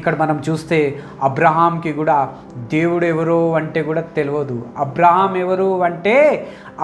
ఇక్కడ మనం చూస్తే అబ్రహాంకి కూడా దేవుడు ఎవరు అంటే కూడా తెలియదు. అబ్రహాం ఎవరు అంటే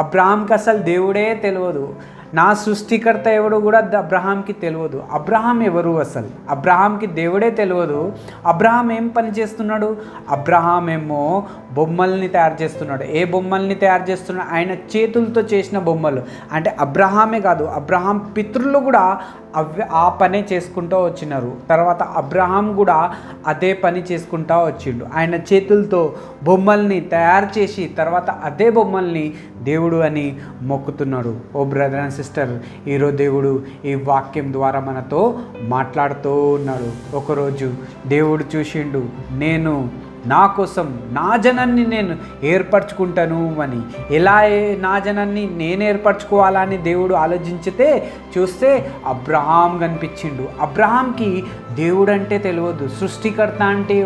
అబ్రహాంకి అసలు దేవుడే తెలియదు. నా సృష్టికర్త ఎవడు కూడా అబ్రహాంకి తెలియదు. అబ్రహాం ఎవరు అసలు? అబ్రహాంకి దేవుడే తెలియదు. అబ్రహాం ఏం పని చేస్తున్నాడు? అబ్రహాం ఏమో బొమ్మల్ని తయారు చేస్తున్నాడు. ఏ బొమ్మల్ని తయారు చేస్తున్నాడు ఆయన చేతులతో చేసిన బొమ్మలు. అంటే అబ్రహామే కాదు అబ్రహాం పితృలు కూడా అవి ఆ పనే చేసుకుంటూ వచ్చినారు. తర్వాత అబ్రహాం కూడా అదే పని చేసుకుంటూ వచ్చిండు. ఆయన చేతులతో బొమ్మల్ని తయారు చేసి తర్వాత అదే బొమ్మల్ని దేవుడు అని మొక్కుతున్నాడు. ఓ బ్రదర్ అండ్ సిస్టర్ ఈరోజు దేవుడు ఈ వాక్యం ద్వారా మనతో మాట్లాడుతూ ఉన్నాడు. ఒకరోజు దేవుడు చూసిండు నేను నా కోసం నా జనాన్ని నేను ఏర్పరచుకుంటాను అని. ఎలా నా జనాన్ని నేను ఏర్పరచుకోవాలని దేవుడు ఆలోచించితే చూస్తే అబ్రహాం కనిపించిండు. అబ్రహాంకి దేవుడు అంటే తెలియదు సృష్టికర్త అంటే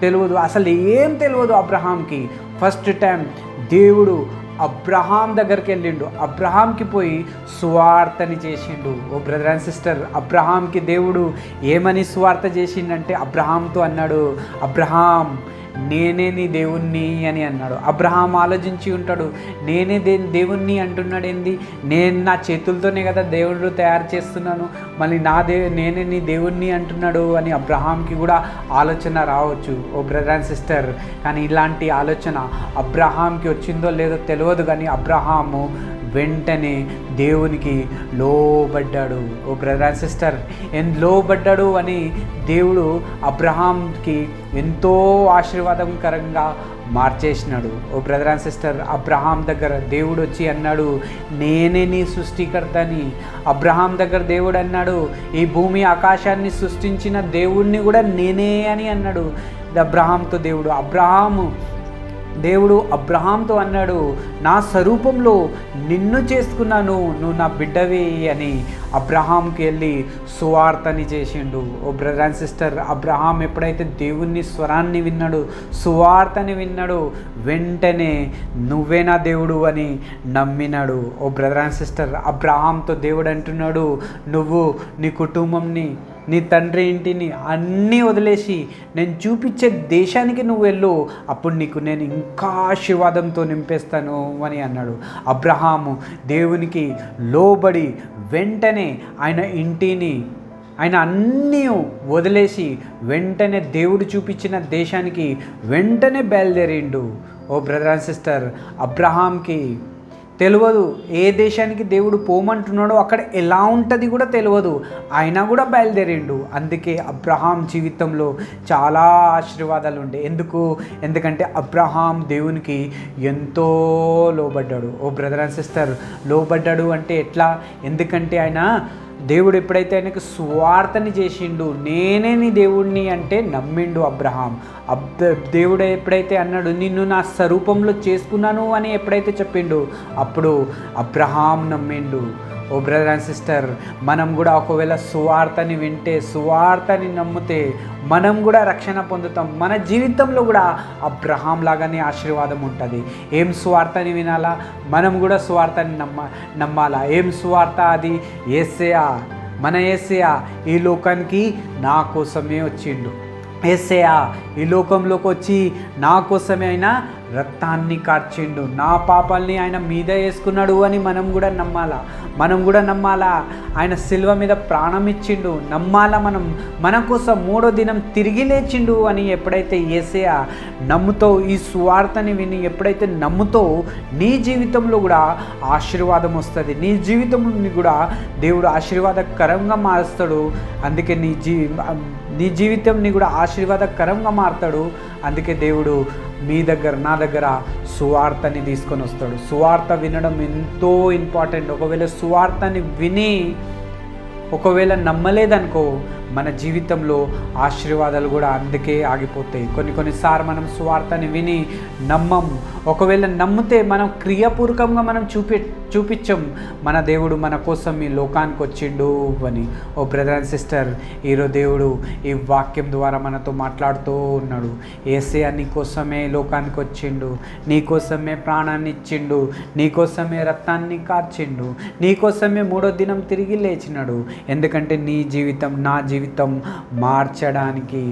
తెలియదు అసలు ఏం తెలియదు అబ్రహాంకి. ఫస్ట్ టైం దేవుడు అబ్రహాం దగ్గరికి వెళ్ళిండు. అబ్రహాంకి పోయి సువార్తని చేసిండు. ఓ బ్రదర్ అండ్ సిస్టర్ అబ్రహాంకి దేవుడు ఏమని సువార్త చేసిండంటే అబ్రహాంతో అన్నాడు అబ్రహాం నేనే నీ దేవుణ్ణి అని అన్నాడు. అబ్రహాం ఆలోచించి ఉంటాడు. నేనే దే దేవుణ్ణి అంటున్నాడు ఏంది నేను నా చేతులతోనే కదా దేవుడు తయారు చేస్తున్నాను. మళ్ళీ నా దే నేనే నీ దేవుణ్ణి అంటున్నాడు అని అబ్రహాంకి కూడా ఆలోచన రావచ్చు. ఓ బ్రదర్ అండ్ సిస్టర్ కానీ ఇలాంటి ఆలోచన అబ్రహాంకి వచ్చిందో లేదో తెలియదు కానీ అబ్రహాము వెంటనే దేవునికి లోబడ్డాడు. ఓ బ్రదర్ అండ్ సిస్టర్ ఎన్ లోబడ్డాడు అని దేవుడు అబ్రహాంకి ఎంతో ఆశీర్వాదకరంగా మార్చేసినాడు. ఓ బ్రదర్ అండ్ సిస్టర్ అబ్రహాం దగ్గర దేవుడు వచ్చి అన్నాడు నేనే నీ సృష్టికర్తని. అబ్రహాం దగ్గర దేవుడు అన్నాడు ఈ భూమి ఆకాశాన్ని సృష్టించిన దేవుణ్ణి కూడా నేనే అని అన్నాడు. అబ్రహాంతో దేవుడు. అబ్రహాము దేవుడు అబ్రహాంతో అన్నాడు నా స్వరూపంలో నిన్ను చేసుకున్నాను నువ్వు నా బిడ్డవి అని అబ్రహాంకి వెళ్ళి సువార్తని చేసిండు. ఓ బ్రదర్ అండ్ సిస్టర్ అబ్రహాం ఎప్పుడైతే దేవుని స్వరాన్ని విన్నాడు సువార్తని విన్నాడు వెంటనే నువ్వే నా దేవుడు అని నమ్మినాడు. ఓ బ్రదర్ అండ్ సిస్టర్ అబ్రహాంతో దేవుడు అంటున్నాడు నువ్వు నీ కుటుంబంని నీ తండ్రి ఇంటిని అన్నీ వదిలేసి నేను చూపించే దేశానికి నువ్వు వెళ్ళు అప్పుడు నీకు నేను ఇంకా ఆశీర్వాదంతో నింపేస్తాను అని అన్నాడు. అబ్రహాము దేవునికి లోబడి వెంటనే ఆయన ఇంటిని ఆయన అన్నీ వదిలేసి వెంటనే దేవుడు చూపించిన దేశానికి వెంటనే బయలుదేరిండు. ఓ బ్రదర్ అండ్ సిస్టర్ అబ్రహాంకి తెలియదు ఏ దేశానికి దేవుడు పోమంటున్నాడో అక్కడ ఎలా ఉంటుంది కూడా తెలియదు అయినా కూడా బయలుదేరిండు. అందుకే అబ్రహాం జీవితంలో చాలా ఆశీర్వాదాలు ఉండే. ఎందుకు? ఎందుకంటే అబ్రహాం దేవునికి ఎంతో లోబడ్డాడు. ఓ బ్రదర్ అండ్ సిస్టర్ లోబడ్డాడు అంటే ఎట్లా? ఎందుకంటే ఆయన దేవుడు ఎప్పుడైతే ఆయనకు స్వార్థని చేసిండు నేనే నీ దేవుడిని అంటే నమ్మిండు అబ్రహాం. అబ్ దేవుడు ఎప్పుడైతే అన్నాడు నిన్ను నా స్వరూపంలో చేసుకున్నాను అని ఎప్పుడైతే చెప్పిండు అప్పుడు అబ్రహాం నమ్మిండు. ఓ బ్రదర్ అండ్ సిస్టర్ మనం కూడా ఒకవేళ సువార్తని వింటే సువార్తని నమ్మితే మనం కూడా రక్షణ పొందుతాం. మన జీవితంలో కూడా అబ్రహాం లాగానే ఆశీర్వాదం ఉంటుంది. ఏం సువార్తని వినాలా? మనం కూడా సువార్తని నమ్మ నమ్మాలా? ఏం సువార్త అది? ఏసయా మన ఏసయా ఈ లోకానికి నా కోసమే వచ్చిండు. ఏసయా ఈ లోకంలోకి వచ్చి నా కోసమే ఆయన రక్తాన్ని కార్చిండు. నా పాపాల్ని ఆయన మీద వేసుకున్నాడు అని మనం కూడా నమ్మాలా? మనం కూడా నమ్మాలా? ఆయన శిల్వ మీద ప్రాణం ఇచ్చిండు. నమ్మాలా మనం? మన కోసం మూడో దినం తిరిగి లేచిండు అని ఎప్పుడైతే ఏసయా నమ్ముతో ఈ సువార్తని విని ఎప్పుడైతే నమ్ముతో నీ జీవితంలో కూడా ఆశీర్వాదం వస్తుంది. నీ జీవితంలో కూడా దేవుడు ఆశీర్వాదకరంగా మారుస్తాడు. అందుకే నీ జీ నీ జీవితంని కూడా ఆశీర్వాదకరంగా మారుతాడు. అందుకే దేవుడు మీ దగ్గర నా దగ్గర సువార్తని తీసుకొని వస్తాడు. సువార్త వినడం ఎంతో ఇంపార్టెంట్ ఒకవేళ సువార్తని విని ఒకవేళ నమ్మలేదనుకో మన జీవితంలో ఆశీర్వాదాలు కూడా అందుకే ఆగిపోతాయి. కొన్ని కొన్నిసార్లు మనం స్వార్థని విని నమ్మం. ఒకవేళ నమ్మితే మనం క్రియాపూర్వకంగా మనం చూపి చూపించం. మన దేవుడు మన కోసం ఈ లోకానికి వచ్చిండు అని. ఓ బ్రదర్ అండ్ సిస్టర్ ఈరోజు దేవుడు ఈ వాక్యం ద్వారా మనతో మాట్లాడుతూ ఉన్నాడు. ఏసే నీ కోసమే లోకానికి వచ్చిండు. నీ కోసమే ప్రాణాన్ని ఇచ్చిండు. నీ కోసమే రక్తాన్ని కార్చిండు. నీ కోసమే మూడో దినం తిరిగి లేచినాడు. ఎందుకంటే నీ జీవితం నా జీవితం మార్చడానికి